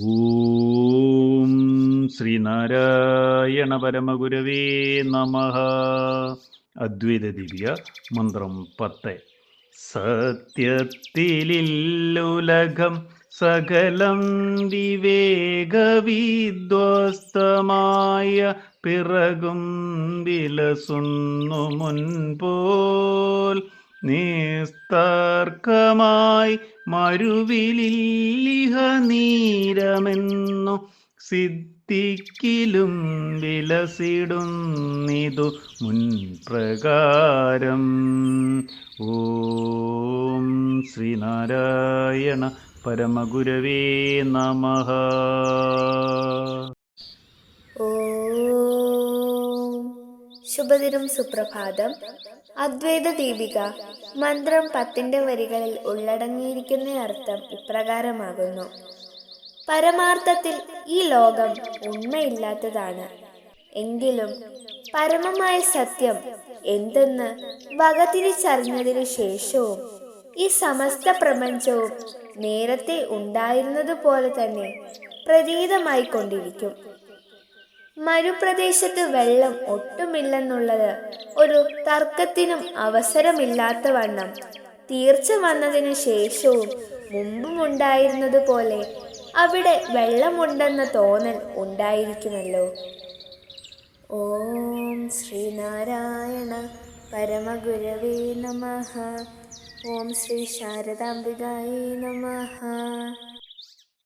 ഓം ശ്രീനാരായണ പരമഗുരവേ നമ. അദ്വൈത ദിവ്യ മന്ത്രം പത്ത്. സത്യത്തിലുലകം സകലം വിവേകവിദ്വസ്തമായ പിറകും വിലസുന്നു മുൻപോൽ. നിസ്തർക്കമായി മരുവിലിഹ നീരമെന്നു സിദ്ധിക്കിലും വിലസിടുന്നിതു മുൻപ്രകാരം. ഓം ശ്രീനാരായണ പരമഗുരവേ നമ. ശുഭദിനം സുപ്രഭാതം. അദ്വൈത ദീപിക മന്ത്രം പത്തിന്റെ വരികളിൽ ഉള്ളടങ്ങിയിരിക്കുന്ന അർത്ഥം ഇപ്രകാരമാകുന്നു. പരമാർത്ഥത്തിൽ ഈ ലോകം ഉണ്മയില്ലാത്തതാണ്. എങ്കിലും പരമമായ സത്യം എന്തെന്ന് വകതിരിച്ചറിഞ്ഞതിനു ശേഷവും ഈ സമസ്ത പ്രപഞ്ചവും നേരത്തെ ഉണ്ടായിരുന്നതുപോലെ തന്നെ പ്രതീതമായി കൊണ്ടിരിക്കും മരുപ്രദേശത്ത് വെള്ളം ഒട്ടുമില്ലെന്നുള്ളത് ഒരു തർക്കത്തിനും അവസരമില്ലാത്ത വണ്ണം. തീർച്ച വന്നതിനു ശേഷവും മുമ്പുമുണ്ടായിരുന്നതുപോലെ അവിടെ വെള്ളമുണ്ടെന്ന തോന്നൽ ഉണ്ടായിരിക്കുമല്ലോ. ഓം ശ്രീനാരായണ പരമഗുരവേ നമ. ഓം ശ്രീ ശാരദാംബികായേ നമഃ.